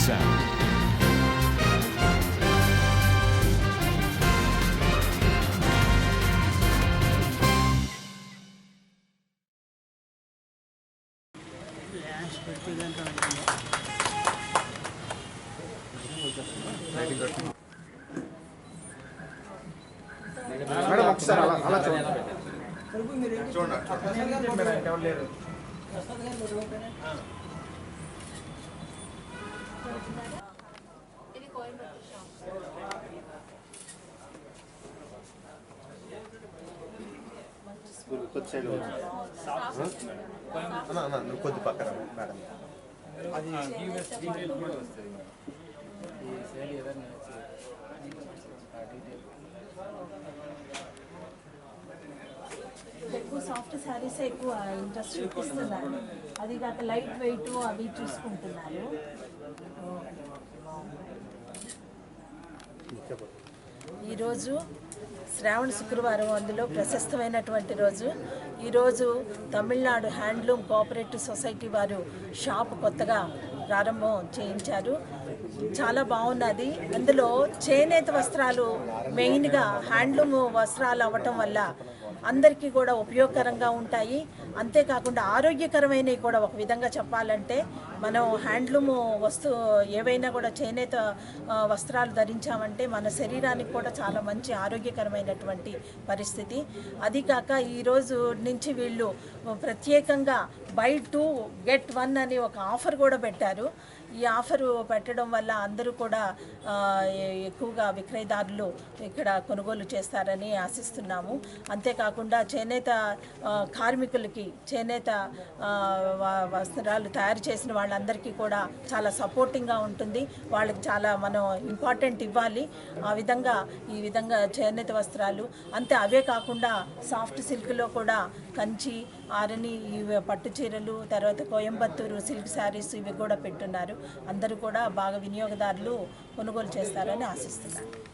sound. Madam ఒకసారి అలా అలా చూడండి కొద్ది సైడ్ నువ్వు కొద్ది పక్కన మేడం అది ఎక్కువ సాఫ్ట్ శారీస్ ఎక్కువ ఇంట్రెస్ట్ చూపిస్తున్నారు అది కాక లైట్ వెయిట్ అవి చూసుకుంటున్నారు. ఈరోజు శ్రావణ శుక్రవారం అందులో ప్రశస్తమైనటువంటి రోజు. ఈరోజు తమిళనాడు హ్యాండ్లూమ్ కోఆపరేటివ్ సొసైటీ వారు షాప్ కొత్తగా ప్రారంభం చేయించారు. చాలా బాగున్నది. అందులో చేనేత వస్త్రాలు మెయిన్గా హ్యాండ్లూమ్ వస్త్రాలు అవ్వటం వల్ల అందరికీ కూడా ఉపయోగకరంగా ఉంటాయి. అంతేకాకుండా ఆరోగ్యకరమైనవి కూడా ఒక విధంగా చెప్పాలంటే మనం హ్యాండ్లూమ్ వస్తు ఏవైనా కూడా చేనేత వస్త్రాలు ధరించామంటే మన శరీరానికి కూడా చాలా మంచి ఆరోగ్యకరమైనటువంటి పరిస్థితి. అది కాక ఈరోజు నుంచి వీళ్ళు ప్రత్యేకంగా బై టూ గెట్ వన్ అని ఒక ఆఫర్ కూడా పెట్టారు. ఈ ఆఫర్ పెట్టడం వల్ల అందరూ కూడా ఎక్కువగా విక్రయదారులు ఇక్కడ కొనుగోలు చేస్తారని ఆశిస్తున్నాము. అంతేకాకుండా చేనేత కార్మికులకి చేనేత వస్త్రాలు తయారు చేసిన వాళ్ళందరికీ కూడా చాలా సపోర్టింగ్గా ఉంటుంది. వాళ్ళకి చాలా మనం ఇంపార్టెంట్ ఇవ్వాలి. ఆ విధంగా ఈ విధంగా చేనేత వస్త్రాలు అంతే అవే కాకుండా సాఫ్ట్ సిల్క్లో కూడా కంచి ఆరని ఇవి పట్టు చీరలు తర్వాత కోయంబత్తూరు సిల్క్ శారీస్ ఇవి కూడా పెట్టున్నారు. అందరూ కూడా బాగా వినియోగదారులు కొనుగోలు చేస్తారని ఆశిస్తున్నాను.